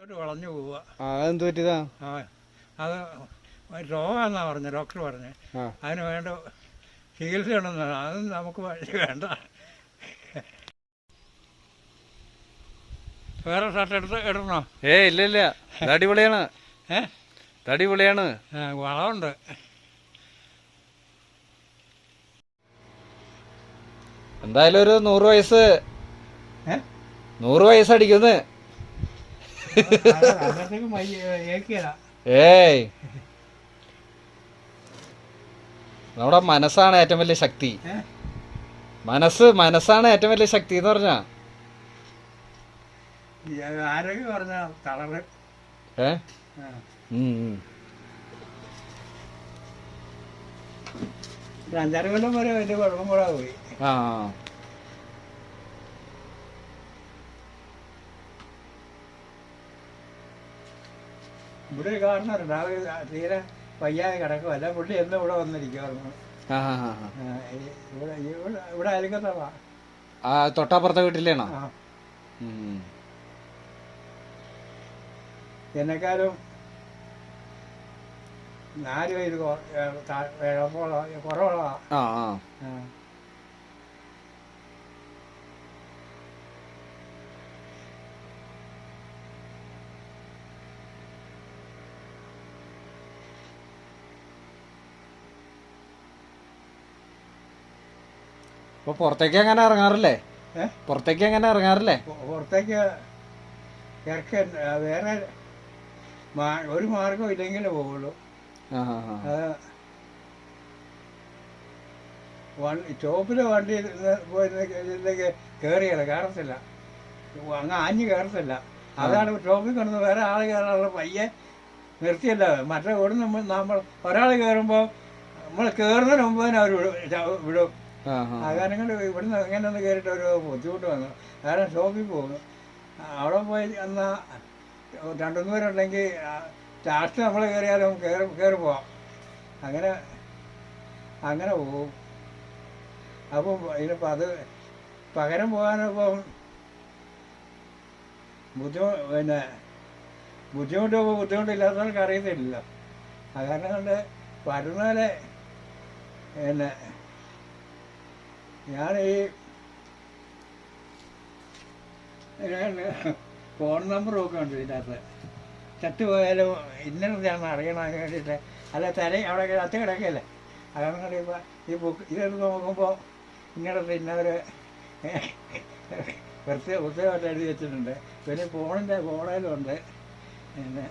വളഞ്ഞു പോവുക. അതെന്ത് പറ്റിയതാ? ആ അത് രോഗമാണെന്നാ പറഞ്ഞു ഡോക്ടർ പറഞ്ഞു അതിന് വേണ്ട ചികിത്സ അത് നമുക്ക് വഴി വേണ്ട. വേറെ ഷർട്ട് എടുത്ത് ഇടണോ? ഏ ഇല്ല ഇല്ല. അടിപൊളിയാണ്. ഏ? അടിപൊളിയാണ് വളമുണ്ട്. എന്തായാലും ഒരു നൂറ് വയസ്സ്. നൂറ് വയസ്സ് ഏയ്. നമ്മുടെ മനസ്സാണ് ഏറ്റവും വലിയ ശക്തി. മനസ്സ് മനസ്സാണ് ഏറ്റവും വലിയ ശക്തി എന്ന് പറഞ്ഞാ? ഏ? അഞ്ചാറ് കൊല്ലം വരെ വലിയ കുഴപ്പം കൂടാ പോയി. ആ. ഇവിടെ ഒരു കാണുന്നുണ്ട് ഒരു തീരെ വയ്യാതെ കിടക്കും അല്ല പുള്ളി എന്നും ഇവിടെ വന്നിരിക്കുമായിരുന്നു ആ ആ, ആ, ആ. ആ, ഈ- ഇവിടെ ഇവിടെ ഇവിടെ അയൽക്കത്തവാ ആ തൊട്ടപ്പുറത്തെ വീട്ടിലേണോ? ആ. ഉം. എന്നെക്കാളും നാല് വയസ്സ് കൊ- ഏ, താ- ഇളപ്പമുള്ള കുറവുള്ളതാ. ആ. ആ. അപ്പൊ പുറത്തേക്ക് അങ്ങനെ ഇറങ്ങാറില്ലേ? പുറത്തേക്ക് അങ്ങനെ ഇറങ്ങാറില്ലേ? പുറത്തേക്ക് ഇറക്കാൻ വേറെ ഒരു മാർഗം ഇല്ലെങ്കിലേ. വണ്ടി ചോപ്പിലെ വണ്ടി പോയിരുന്നേക്ക് കയറിയല്ല കയറത്തില്ല അങ്ങ് ആഞ്ഞ് കയറത്തില്ല അതാണ് ചോപ്പിൽ കിടന്ന് വേറെ ആൾ കയറാനുള്ള പയ്യെ നിർത്തിയല്ല. മറ്റേ നമ്മൾ നമ്മൾ ഒരാൾ കയറുമ്പോൾ നമ്മൾ കയറുന്നതിന് മുമ്പ് തന്നെ അവർ വിടും. ആ കാരണം കൊണ്ട് ഇവിടുന്ന് ഇങ്ങനെ ഒന്ന് കയറിയിട്ട് ഒരു ബുദ്ധിമുട്ട് വന്നു. കാരണം ഷോപ്പിൽ പോകുന്നു. അവിടെ പോയി എന്നാൽ രണ്ടുമൂന്ന് പേരുണ്ടെങ്കിൽ ലാസ്റ്റ് നമ്മൾ കയറിയാലും കയറി കയറി പോവാം. അങ്ങനെ അങ്ങനെ പോകും. അപ്പം ഇതിനിപ്പോൾ അത് പകരം പോകാനിപ്പം ബുദ്ധിമുട്ട് പിന്നെ ബുദ്ധിമുട്ട് ബുദ്ധിമുട്ടില്ലാത്തവർക്ക് അറിയത്തില്ലല്ലോ. കാരണം കൊണ്ട് വരുന്നവരെ പിന്നെ ഞാൻ ഈ ഫോൺ നമ്പർ ഒക്കെ ഉണ്ട് ഇതിനകത്ത്. ചത്തുപോയാലും ഇന്നതാണ് അറിയണതിന് വേണ്ടിയിട്ട്. അല്ല തല അവിടെ അത്ത് കിടക്കല്ലേ അതെന്ന് പറയുമ്പോൾ ഈ ബുക്ക് ഇതെടുത്ത് നോക്കുമ്പോൾ ഇന്നിടത്ത് ഇന്നവർ പ്രത്യേക പ്രത്യേകമായിട്ട് എഴുതി വെച്ചിട്ടുണ്ട്. പിന്നെ ഫോണിന്റെ ഫോണേലുണ്ട് പിന്നെ